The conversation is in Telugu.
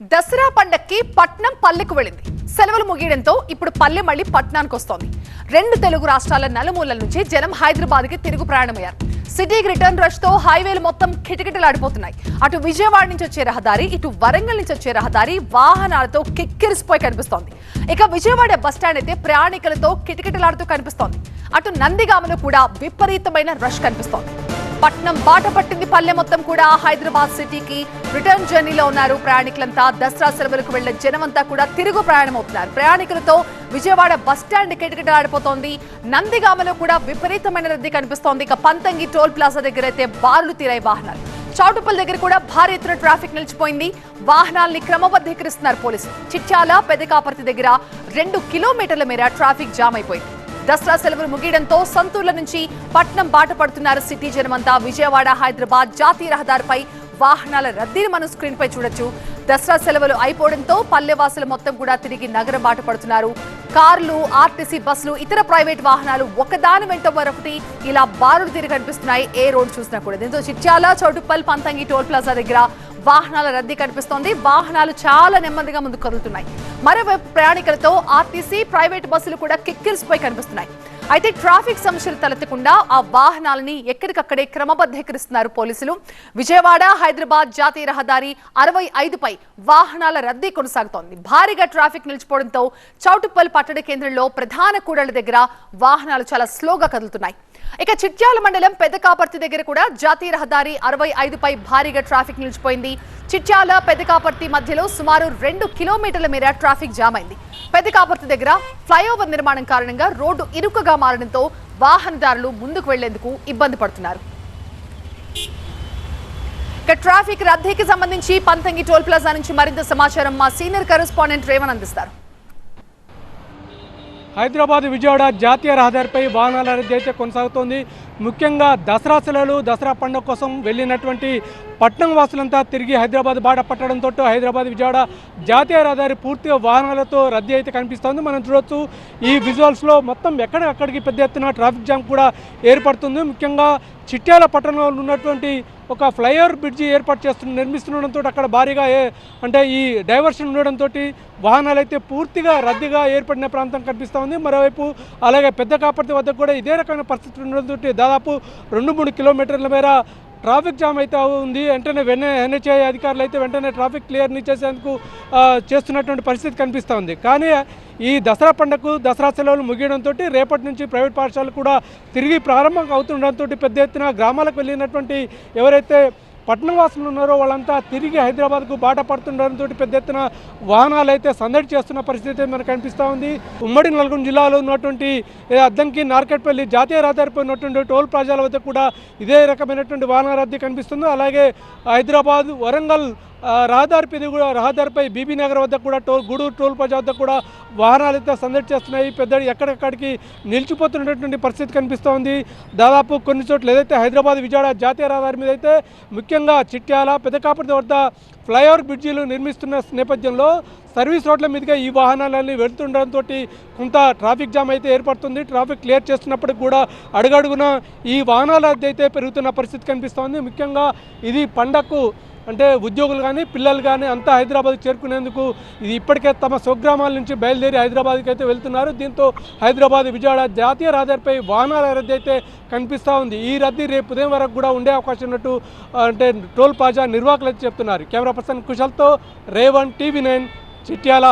దసరా పండక్కి పట్నం పల్లెకు వెళ్ళింది. సెలవులు ముగియడంతో ఇప్పుడు పల్లె మళ్ళీ పట్నానికి వస్తోంది. రెండు తెలుగు రాష్ట్రాల నలుమూలల నుంచి జనం హైదరాబాద్కి తిరుగు ప్రయాణమయ్యారు. సిటీకి రిటర్న్ రష్తో హైవేలు మొత్తం కిటకిటలాడిపోతున్నాయి. అటు విజయవాడ నుంచి వచ్చే రహదారి ఇటు వరంగల్ నుంచి వచ్చే రహదారి వాహనాలతో కిక్కిరిసిపోయి కనిపిస్తోంది. ఇక విజయవాడ బస్టాండ్ అయితే ప్రయాణికులతో కిటకిటలాడుతూ కనిపిస్తోంది. అటు నందిగామలో కూడా విపరీతమైన రష్ కనిపిస్తోంది. పట్నం బాట పట్టింది పల్లె మొత్తం కూడా. హైదరాబాద్ సిటీకి రిటర్న్ జర్నీలో ఉన్నారు ప్రయాణికులంతా. దసరా సెలవులకు వెళ్ళిన జనమంతా కూడా తిరుగు ప్రయాణం అవుతున్నారు ప్రయాణికులతో విజయవాడ బస్ స్టాండ్ కిటకిటలాడిపోతోంది. నందిగామలో కూడా విపరీతమైన రద్దీ కనిపిస్తోంది. ఇక పంతంగి టోల్ ప్లాజా దగ్గర అయితే బారులు తీరాయి వాహనాలు. చౌటుపల్ దగ్గర కూడా భారీ ఎత్తున ట్రాఫిక్ నిలిచిపోయింది. వాహనాల్ని క్రమబద్ధీకరిస్తున్నారు పోలీసులు. చిట్యాల పెదకాపర్తి దగ్గర రెండు కిలోమీటర్ల మేర ట్రాఫిక్ జామ్ అయిపోయింది. దసరా సెలవులు ముగియడంతో సంతూర్ల నుంచి పట్నం బాట పడుతున్నారు సిటీ జనమంతా. విజయవాడ హైదరాబాద్ జాతీయ రహదారిపై వాహనాల రద్దీని మనం స్క్రీన్ పై చూడొచ్చు. దసరా సెలవులు అయిపోవడంతో పల్లెవాసులు మొత్తం కూడా తిరిగి నగరం బాట పడుతున్నారు. కార్లు ఆర్టీసీ బస్సులు ఇతర ప్రైవేట్ వాహనాలు ఒకదాని వెంట మరొకటి ఇలా బారులు తిరిగి కనిపిస్తున్నాయి. ఏ రోడ్ చూసినా కూడా. దీంతో చిట్యాల చౌటుప్పల్ పంతంగి టోల్ ప్లాజా దగ్గర వాహనాల రద్దీ కనిపిస్తోంది. వాహనాలు చాలా నెమ్మదిగా ముందుకు కదులుతున్నాయి. మరోవైపు ప్రయాణికులతో ఆర్టీసీ ప్రైవేట్ బస్సులు కూడా కిక్కిరిసిపోయి కనిపిస్తున్నాయి. అయితే ట్రాఫిక్ సమస్యలు తలెత్తకుండా ఆ వాహనాలని ఎక్కడికక్కడే క్రమబద్ధీకరిస్తున్నారు పోలీసులు. విజయవాడ హైదరాబాద్ జాతీయ రహదారి అరవై ఐదుపై వాహనాల రద్దీ కొనసాగుతోంది. భారీగా ట్రాఫిక్ నిలిచిపోవడంతో చౌటుప్పల్ పట్టణ కేంద్రంలో ప్రధాన కూడళ్ళ దగ్గర వాహనాలు చాలా స్లోగా కదులుతున్నాయి. ఇక చిట్యాల మండలం పెద్దకాపర్తి దగ్గర కూడా జాతీయ రహదారి అరవై ఐదుపై భారీగా ట్రాఫిక్ నిలిచిపోయింది. చిట్యాల పెద్దకాపర్తి మధ్యలో సుమారు రెండు కిలోమీటర్ల మేర ట్రాఫిక్ జామ్ అయింది. పెద్దకాపర్తి దగ్గర ఫ్లైఓవర్ నిర్మాణం కారణంగా రోడ్డు ఇరుకుగా మారడంతో వాహనదారులు ముందుకు వెళ్ళేందుకు ఇబ్బంది పడుతున్నారు. ఇక ట్రాఫిక్ రద్దీకి సంబంధించి పంతంగి టోల్ ప్లాజా నుంచి మరింత సమాచారం మా సీనియర్ కరెస్పాండెంట్ రేవన్ అందిస్తారు. హైదరాబాద్ విజయవాడ జాతీయ రహదారిపై వాహనాల రద్దీ అయితే కొనసాగుతోంది. ముఖ్యంగా దసరా సెలవులు దసరా పండుగ కోసం వెళ్ళినటువంటి పట్నం వాసులంతా తిరిగి హైదరాబాద్ బాట పట్టడంతో హైదరాబాద్ విజయవాడ జాతీయ రహదారి పూర్తిగా వాహనాలతో రద్దీ అయితే కనిపిస్తోంది. మనం చూడొచ్చు ఈ విజువల్స్లో మొత్తం ఎక్కడికక్కడికి పెద్ద ఎత్తున ట్రాఫిక్ జామ్ కూడా ఏర్పడుతుంది. ముఖ్యంగా చిట్యాల పట్టణంలో ఉన్నటువంటి ఒక ఫ్లైఓవర్ బ్రిడ్జి ఏర్పాటు చేస్తున్న నిర్మిస్తుండడంతో అక్కడ భారీగా అంటే ఈ డైవర్షన్ ఉండడంతో వాహనాలు అయితే పూర్తిగా రద్దీగా ఏర్పడిన ప్రాంతం కనిపిస్తూ ఉంది. మరోవైపు అలాగే పెద్ద కాపర్తి వద్ద కూడా ఇదే రకమైన పరిస్థితులు ఉండడంతో దాదాపు రెండు మూడు కిలోమీటర్ల మేర ట్రాఫిక్ జామ్ అయితే ఉంది. వెంటనే వెన్న ఎన్హెచ్ఐ అధికారులు అయితే వెంటనే ట్రాఫిక్ క్లియర్ని చేసేందుకు చేస్తున్నటువంటి పరిస్థితి కనిపిస్తూ ఉంది. కానీ ఈ దసరా పండుగకు దసరా సెలవులు ముగియడంతో రేపటి నుంచి ప్రైవేట్ పాఠశాలలు కూడా తిరిగి ప్రారంభం అవుతుండడంతో పెద్ద ఎత్తున గ్రామాలకు వెళ్ళినటువంటి ఎవరైతే పట్టణ వాసులు ఉన్నారో వాళ్ళంతా తిరిగి హైదరాబాద్కు బాట పడుతుండడంతో పెద్ద ఎత్తున వాహనాలు అయితే సందడి చేస్తున్న పరిస్థితి మనకు కనిపిస్తూ ఉంది. ఉమ్మడి నల్గొండ జిల్లాలో ఉన్నటువంటి అద్దంకి నార్కెట్పల్లి జాతీయ రహదారిపై ఉన్నటువంటి టోల్ ప్లాజాల వద్ద కూడా ఇదే రకమైనటువంటి వాహన రద్దీ కనిపిస్తుంది. అలాగే హైదరాబాద్ వరంగల్ రహదారి రహదారిపై కూడా రహదారిపై బీబీ నగర్ వద్ద కూడా టోల్ గూడూరు టోల్ ప్లాజా వద్ద కూడా వాహనాలు అయితే సందడి చేస్తున్నాయి. పెద్ద ఎక్కడెక్కడికి నిలిచిపోతున్నటువంటి పరిస్థితి కనిపిస్తోంది. దాదాపు కొన్ని చోట్ల ఏదైతే హైదరాబాద్ విజయవాడ జాతీయ రహదారి మీద అయితే ముఖ్యంగా చిట్యాల పెదకాపటి వద్ద ఫ్లైఓవర్ బ్రిడ్జీలు నిర్మిస్తున్న నేపథ్యంలో సర్వీస్ రోడ్ల మీదుగా ఈ వాహనాలన్నీ వెళ్తుండడంతో కొంత ట్రాఫిక్ జామ్ అయితే ఏర్పడుతుంది. ట్రాఫిక్ క్లియర్ చేస్తున్నప్పటికి కూడా అడుగడుగున ఈ వాహనాల అయితే పెరుగుతున్న పరిస్థితి కనిపిస్తోంది. ముఖ్యంగా ఇది పండగకు అంటే ఉద్యోగులు కానీ పిల్లలు కానీ అంతా హైదరాబాద్ చేరుకునేందుకు ఇది ఇప్పటికే తమ స్వగ్రామాల నుంచి బయలుదేరి హైదరాబాద్కి అయితే వెళ్తున్నారు. దీంతో హైదరాబాద్ విజయవాడ జాతీయ రహదారిపై వాహనాల రద్దీ అయితే కనిపిస్తూ ఉంది. ఈ రద్దీ రేపు ఉదయం వరకు కూడా ఉండే అవకాశం ఉన్నట్టు అంటే టోల్ ప్లాజా నిర్వాహకులు అయితే చెప్తున్నారు. కెమెరా పర్సన్ కుశల్తో రేవన్ టీవీ నైన్ చిట్యాల.